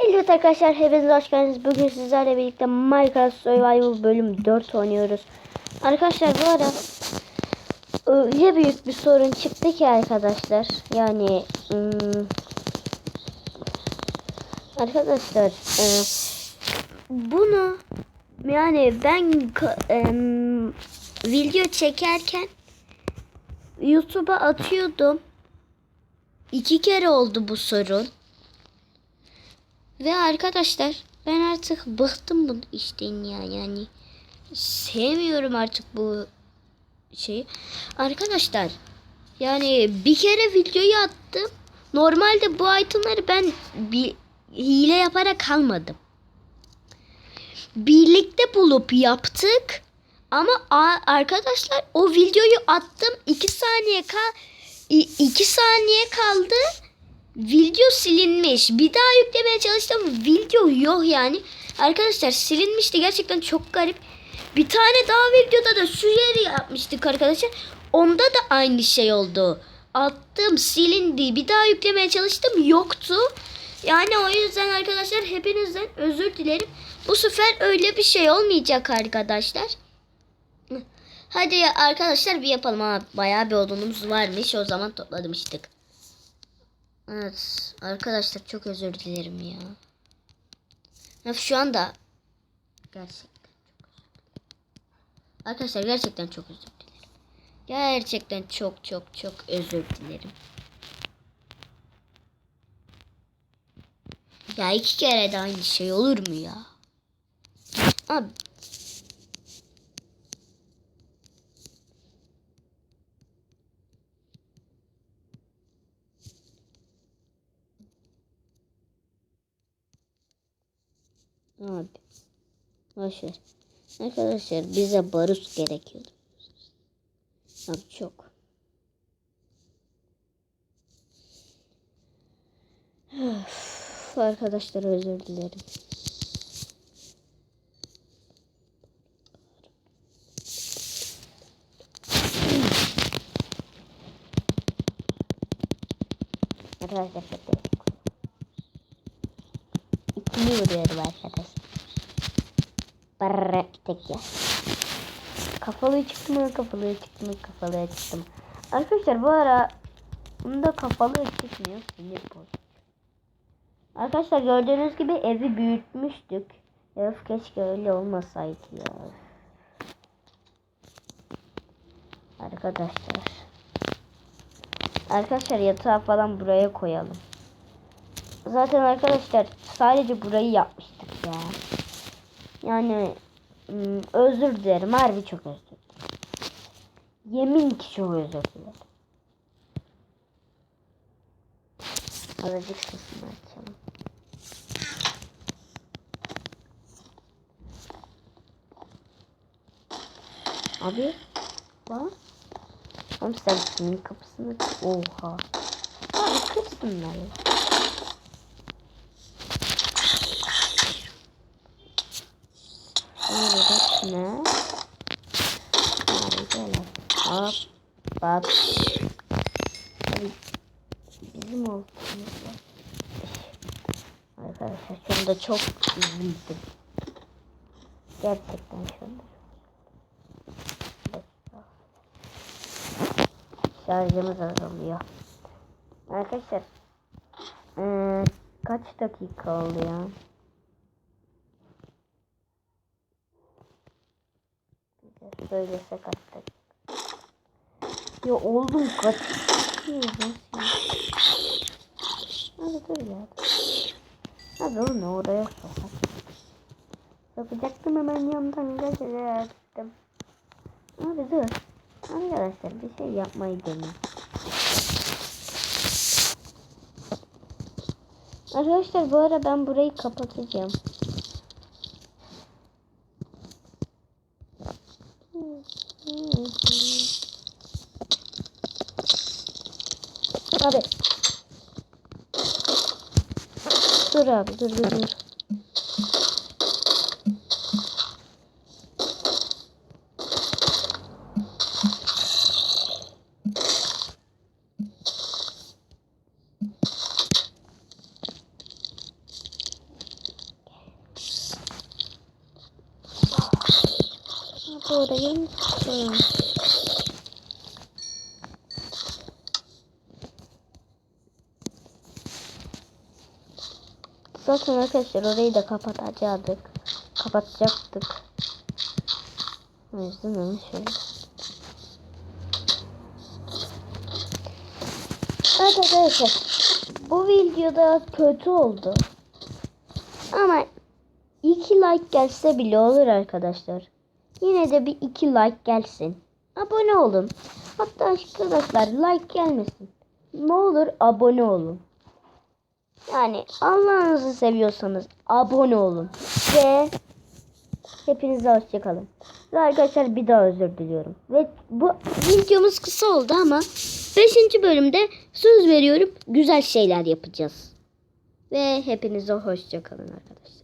Evet arkadaşlar hepiniz hoş geldiniz. Bugün sizlerle birlikte Minecraft Survival bölüm 4 oynuyoruz. Arkadaşlar bu ara öyle büyük bir sorun çıktı ki arkadaşlar. Yani ım, arkadaşlar e, bunu yani ben em, video çekerken YouTube'a atıyordum. İki kere oldu bu sorun. Ve arkadaşlar ben artık bıktım bu işten ya yani. Sevmiyorum artık bu şeyi. Arkadaşlar yani bir kere videoyu attım. Normalde bu itemları ben bir hile yaparak almadım. Birlikte bulup yaptık. Ama arkadaşlar o videoyu attım 2 saniye kal 2 saniye kaldı. Video silinmiş. Bir daha yüklemeye çalıştım. Video yok yani. Arkadaşlar silinmişti. Gerçekten çok garip. Bir tane daha videoda da şu yeri yapmıştık arkadaşlar. Onda da aynı şey oldu. Attım silindi. Bir daha yüklemeye çalıştım. Yoktu. Yani o yüzden arkadaşlar hepinizden özür dilerim. Bu sefer öyle bir şey olmayacak arkadaşlar. Hadi arkadaşlar bir yapalım. Ha, bayağı bir odunumuz varmış. O zaman toplamıştık. Evet arkadaşlar çok özür dilerim ya. Ya şu anda gerçekten çok özür. Arkadaşlar gerçekten çok özür dilerim. Gerçekten çok çok çok özür dilerim. Ya iki kere de aynı şey olur mu ya? Abi Abi. Boşver. Arkadaşlar bize barut gerekiyordu. Abi çok. Üf, arkadaşlar özür dilerim. Arkadaşlar çok İkili vuruyorum arkadaşlar. Barra tek ya. Kafalı çıktı mı kafalı çıktı mı. Arkadaşlar bu ara bunda kafalı çıkmıyor. Sinir bozucu. Arkadaşlar gördüğünüz gibi evi büyütmüştük. Öf keşke öyle olmasaydı ya. Arkadaşlar. Arkadaşlar yatağı falan buraya koyalım. Zaten arkadaşlar sadece burayı yapmıştık ya. Yani özür dilerim. Harbi çok özür dilerim. Yemin ki çok özür dilerim. Azıcık sesini açalım. Abi bak. Oğlum sen kimin kapısını Oha. Abi kız bunlar Evet, ne? Gel. Hop. Hop. Bizim oldu. Arkadaşlar şu anda çok üzüldüm. Gerçekten şu anda. Şarjımız azalıyor. Arkadaşlar. Ee, kaç dakika oldu söylese kaç dakika. Ya oğlum kaç? Hadi dur ya. Hadi onu oraya sokak. Sokacaktım hemen yandan geçecektim. Abi dur. Arkadaşlar bir şey yapmayı deneyin. Arkadaşlar bu ara ben burayı kapatacağım. Abi. Dur abi dur dur dur. buradayım. Koyalım. Zaten arkadaşlar orayı da kapatacaktık. Kapatacaktık. O yüzden onu şöyle. Evet arkadaşlar. Bu videoda kötü oldu. Ama iki like gelse bile olur arkadaşlar. Yine de bir iki like gelsin. Abone olun. Hatta arkadaşlar like gelmesin. Ne olur abone olun. Yani Allah'ınızı seviyorsanız abone olun. Ve hepinize hoşçakalın. Ve arkadaşlar bir daha özür diliyorum. Ve bu videomuz kısa oldu ama 5. bölümde söz veriyorum güzel şeyler yapacağız. Ve hepinize hoşçakalın arkadaşlar.